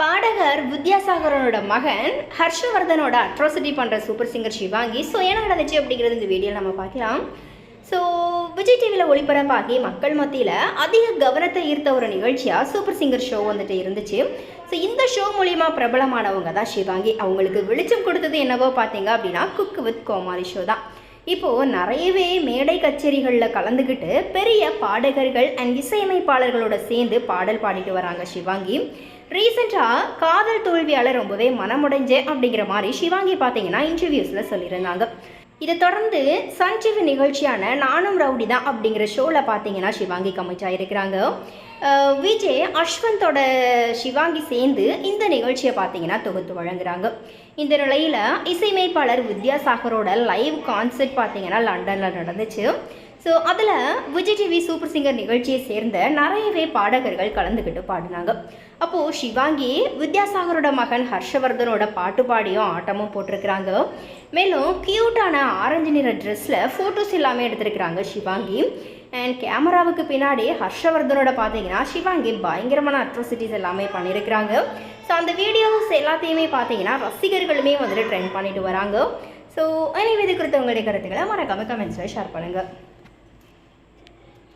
பாடகர் வித்யாசாகரனோட மகன் ஹர்ஷவர்தனோட அட்ராசிட்டி பண்ணுற சூப்பர் சிங்கர் சிவாங்கி. ஸோ என்ன நடந்துச்சு அப்படிங்கிறது இந்த வீடியோவில் நம்ம பார்க்கலாம். ஸோ விஜய் டிவியில் ஒளிபரப்பாகி மக்கள் மத்தியில் அதிக கவனத்தை ஈர்த்த ஒரு நிகழ்ச்சியாக சூப்பர் சிங்கர் ஷோ வந்துட்டு இருந்துச்சு. ஸோ இந்த ஷோ மூலிமா பிரபலமானவங்க தான் சிவாங்கி. அவங்களுக்கு வெளிச்சம் கொடுத்தது என்னவோ பார்த்தீங்க அப்படின்னா குக் வித் கோமாரி ஷோ தான். இப்போது நிறையவே மேடை கச்சேரிகளில் கலந்துக்கிட்டு பெரிய பாடகர்கள் அண்ட் இசையமைப்பாளர்களோட சேர்ந்து பாடல் பாடிட்டு வராங்க சிவாங்கி. ரீசெண்டாக காதல் தோல்வியால் ரொம்பவே மனமுடைஞ்சேன் அப்படிங்கிற மாதிரி சிவாங்கி பார்த்தீங்கன்னா இன்டர்வியூஸில் சொல்லியிருந்தாங்க. இதை தொடர்ந்து சன் டிவி நிகழ்ச்சியான நானும் ரவுடி தான் அப்படிங்கிற ஷோவில் பார்த்தீங்கன்னா சிவாங்கி கமிட் ஆகிருக்கிறாங்க விஜய் அஸ்வந்தோட சிவாங்கி சேர்ந்து இந்த நிகழ்ச்சியை பார்த்தீங்கன்னா தொகுத்து வழங்குறாங்க. இந்த நிலையில் இசையமைப்பாளர் வித்யாசாகரோட லைவ் கான்சர்ட் பார்த்தீங்கன்னா லண்டனில் நடந்துச்சு. ஸோ அதில் விஜய் டிவி சூப்பர் சிங்கர் நிகழ்ச்சியை சேர்ந்த நிறையவே பாடகர்கள் கலந்துக்கிட்டு பாடினாங்க. அப்போது சிவாங்கி வித்யாசாகரோட மகன் ஹர்ஷவர்தனோட பாட்டு பாடியும் ஆட்டமும் போட்டிருக்கிறாங்க. மேலும் க்யூட்டான ஆரஞ்சு நிற ட்ரெஸ்ஸில் ஃபோட்டோஸ் எல்லாமே எடுத்திருக்கிறாங்க சிவாங்கி. அண்ட் கேமராவுக்கு பின்னாடி ஹர்ஷவர்தனோட பார்த்தீங்கன்னா சிவாங்கி பயங்கரமான அட்ரோசிட்டிஸ் எல்லாமே பண்ணியிருக்கிறாங்க ஸோ அந்த வீடியோஸ் எல்லாத்தையுமே பார்த்தீங்கன்னா ரசிகர்களுமே வந்துட்டு ட்ரெண்ட் பண்ணிட்டு வராங்க. ஸோ அனைவதி குறித்த உங்களுடைய கருத்துக்களை மறக்காம கமெண்ட்ஸில் ஷேர் பண்ணுங்கள்